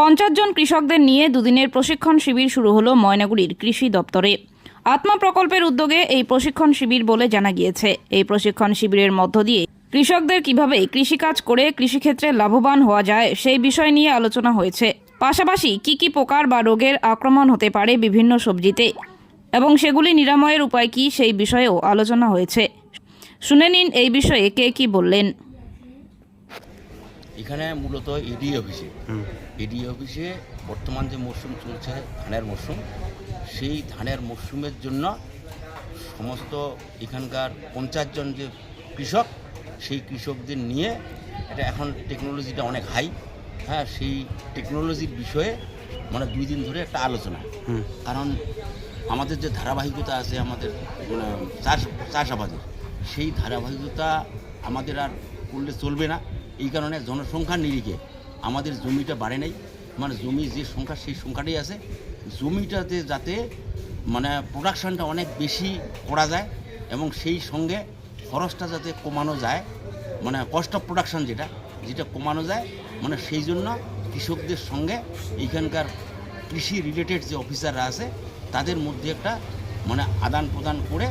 পঞ্চাশ জন কৃষকদের নিয়ে দুদিনের প্রশিক্ষণ শিবির শুরু হলো ময়নাগুড়ির কৃষি দপ্তরে। আত্মা প্রকল্পের উদ্যোগে এই প্রশিক্ষণ শিবির বলে জানা গিয়েছে। এই প্রশিক্ষণ শিবিরের মধ্য দিয়ে কৃষকদের কীভাবে কৃষিকাজ করে কৃষিক্ষেত্রে লাভবান হওয়া যায় সেই বিষয় নিয়ে আলোচনা হয়েছে। পাশাপাশি কি কি প্রকার বা রোগের আক্রমণ হতে পারে বিভিন্ন সবজিতে এবং সেগুলি নিরাময়ের উপায় কি সেই বিষয়েও আলোচনা হয়েছে। শুনে নিন এই বিষয়ে কে কি বললেন। এখানে মূলত ইডি অফিসে ইডি অফিসে বর্তমান যে মরশুম চলছে ধানের মরশুম সেই ধানের মরশুমের জন্য সমস্ত এখানকার পঞ্চাশ জন যে কৃষক সেই কৃষকদের নিয়ে এটা এখন টেকনোলজিটা অনেক হাই হ্যাঁ সেই টেকনোলজির বিষয়ে মানে দুই দিন ধরে একটা আলোচনা। কারণ আমাদের যে ধারাবাহিকতা আছে আমাদের মানে চাষ চাষাবাদের সেই ধারাবাহিকতা আমাদের আর করলে চলবে না। এই কারণে জনসংখ্যার নিরিখে আমাদের জমিটা বাড়ে নাই। মানে জমি যে সংখ্যা, সেই সংখ্যাটাই আছে। জমিটাতে যাতে মানে প্রোডাকশানটা অনেক বেশি করা যায় এবং সেই সঙ্গে খরচটা যাতে কমানো যায় মানে কস্ট অফ প্রোডাকশান যেটা যেটা কমানো যায় মানে সেই জন্য কৃষকদের সঙ্গে এইখানকার কৃষি রিলেটেড যে অফিসাররা আছে, তাদের মধ্যে একটা মানে আদান প্রদান করে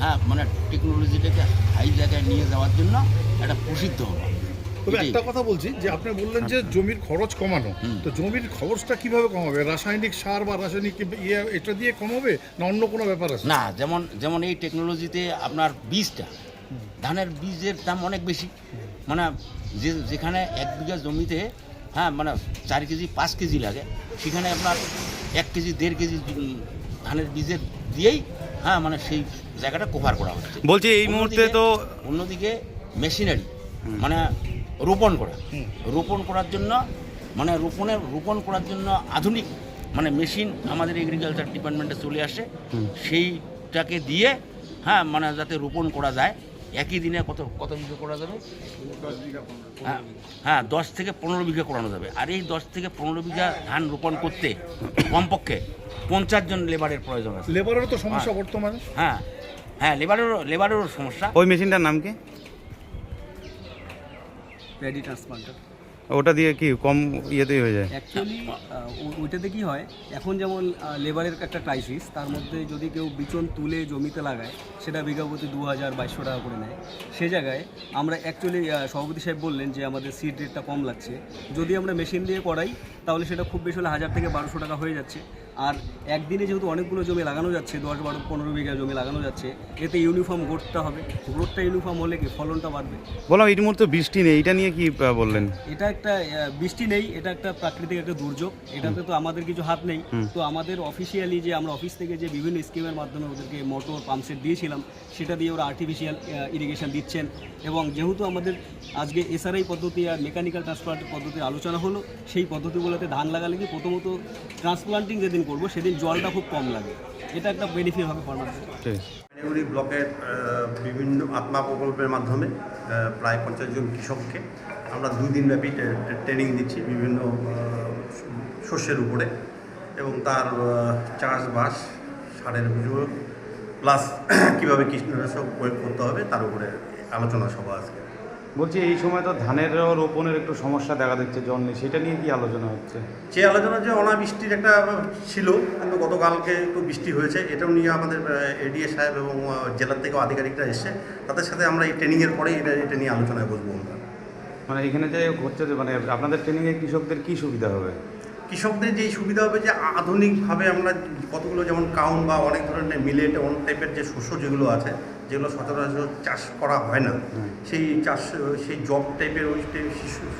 হ্যাঁ মানে টেকনোলজিটাকে হাই জায়গায় নিয়ে যাওয়ার জন্য একটা প্রসিদ্ধ হওয়া। তবে একটা কথা বলছি যে আপনি বললেন যে জমির খরচ কমানো। তো জমির খরচটা কীভাবে কমাবে? রাসায়নিক সার বা রাসায়নিক ইয়ে এটা দিয়ে কমাবে না অন্য কোনো ব্যাপার আছে? না যেমন যেমন এই টেকনোলজিতে আপনার বীজটা ধানের বীজের দাম অনেক বেশি। মানে যে যেখানে এক বিঘা জমিতে হ্যাঁ মানে চার কেজি পাঁচ কেজি লাগে সেখানে আপনার এক কেজি দেড় কেজি ধানের বীজের দিয়েই হ্যাঁ মানে সেই জায়গাটা কভার করা হচ্ছে। বলছি এই মুহূর্তে তো অন্যদিকে মেশিনারি মানে রোপণ করা। রোপণ করার জন্য মানে রোপণের রোপণ করার জন্য আধুনিক মানে মেশিন আমাদের এগ্রিকালচার ডিপার্টমেন্টে চলে আসে। সেইটাকে দিয়ে হ্যাঁ মানে যাতে রোপণ করা যায়। একই দিনে কত কত বিঘা করা যাবে? হ্যাঁ হ্যাঁ দশ থেকে পনেরো বিঘা করানো যাবে। আর এই দশ থেকে পনেরো বিঘা ধান রোপণ করতে কমপক্ষে পঞ্চাশ জন লেবারের প্রয়োজন আছে। লেবারেরও তো সমস্যা বর্তমানে। হ্যাঁ হ্যাঁ লেবারেরও লেবারেরও সমস্যা। ওই মেশিনটার নাম কি? প্যাডি ট্রান্সপ্লান্টার ওটা দিয়ে কি কম ইয়েতেই হয়ে যায়? অ্যাকচুয়ালি ওইটাতে কি হয় এখন যেমন লেবারের একটা ক্রাইসিস তার মধ্যে যদি কেউ বিচন তুলে জমিতে লাগায় সেটা বিঘা প্রতি দু হাজার বাইশশো টাকা করে নেয়। সে জায়গায় আমরা অ্যাকচুয়ালি সভাপতি সাহেব বললেন যে আমাদের সিট রেটটা কম লাগছে। যদি আমরা মেশিন দিয়ে করাই তাহলে সেটা খুব বেশি হলে হাজার থেকে বারোশো টাকা হয়ে যাচ্ছে। আর একদিনে যেহেতু অনেকগুলো জমি লাগানো যাচ্ছে দশ বারো পনেরো বিঘা জমি লাগানো যাচ্ছে এতে ইউনিফর্ম গ্রোথটা হবে। গ্রোথটা ইউনিফর্ম হলে কি ফলনটা বাড়বে? বললাম এই মুহূর্তে বৃষ্টি নেই এটা নিয়ে কি বললেন? এটা একটা বৃষ্টি নেই এটা একটা প্রাকৃতিক একটা দুর্যোগ। এটাতে তো আমাদের কিছু হাত নেই। তো আমাদের অফিসিয়ালি যে আমরা অফিস থেকে যে বিভিন্ন স্কিমের মাধ্যমে ওদেরকে মোটর পাম্পসেট দিয়েছিলাম সেটা দিয়ে ওরা আর্টিফিশিয়াল ইরিগেশন দিচ্ছেন। এবং যেহেতু আমাদের আজকে এসআরআই পদ্ধতি আর মেকানিক্যাল ট্রান্সপ্লান্ট পদ্ধতির আলোচনা হলো সেই পদ্ধতিগুলোতে ধান লাগালে কি প্রথমত ট্রান্সপ্লান্টিং যেদিন করব সেদিন জলটা খুব কম লাগে। এটা একটা বেনিফিট হবে ফার্মারদের মেদিনীপুর ব্লকের বিভিন্ন আত্মা প্রকল্পের মাধ্যমে প্রায় পঞ্চাশ জন কৃষককে আমরা দুই দিনব্যাপী ট্রে- ট্রে- ট্রেনিং দিচ্ছি বিভিন্ন শস্যের উপরে এবং তার চাষবাস সারের বিষয় প্লাস কীভাবে কীটনাশক প্রয়োগ করতে হবে তার উপরে আলোচনা সভা আজকে। বলছি এই সময় তো ধানের রোপণের একটু সমস্যা দেখা দিচ্ছে জল নেই সেটা নিয়ে কি আলোচনা হচ্ছে? যে আলোচনা যে অনাবৃষ্টির একটা ছিল কিন্তু গতকালকে একটু বৃষ্টি হয়েছে এটাও নিয়ে আমাদের এডিএ সাহেব এবং জেলার থেকেও আধিকারিকরা এসছে। তাদের সাথে আমরা এই ট্রেনিংয়ের পরে এটা এটা নিয়ে আলোচনায় বসবো আমরা। মানে এখানে যে হচ্ছে যে মানে আপনাদের ট্রেনিংয়ে কৃষকদের কি সুবিধা হবে? কৃষকদের যেই সুবিধা হবে যে আধুনিকভাবে আমরা কতগুলো যেমন কাউন বা অনেক ধরনের মিলেট অনেক টাইপের যে শস্য যেগুলো আছে যেগুলো সচরাচর চাষ করা হয় না সেই চাষ সেই জব টাইপের ওই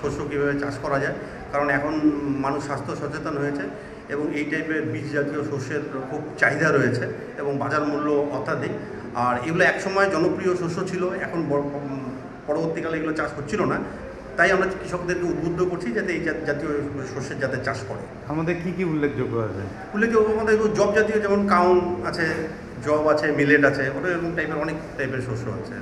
শস্য কীভাবে চাষ করা যায়? কারণ এখন মানুষ স্বাস্থ্য সচেতন হয়েছে এবং এই টাইপের বীজ জাতীয় শস্যের খুব চাহিদা রয়েছে এবং বাজার মূল্য অত্যাধিক। আর এগুলো একসময় জনপ্রিয় শস্য ছিল এখন বর- পরবর্তীকালে এগুলো চাষ হচ্ছিল না। তাই আমরা কৃষকদেরকে উদ্বুদ্ধ করছি যাতে এই জাত- জাতীয় শস্যের যাতে চাষ করে। আমাদের কি কি উল্লেখযোগ্য আছে? উল্লেখযোগ্য আমাদের জব জাতীয় যেমন কাউন আছে জব আছে মিলেট আছে ওটা এরকম টাইপের অনেক টাইপের শস্য আছে।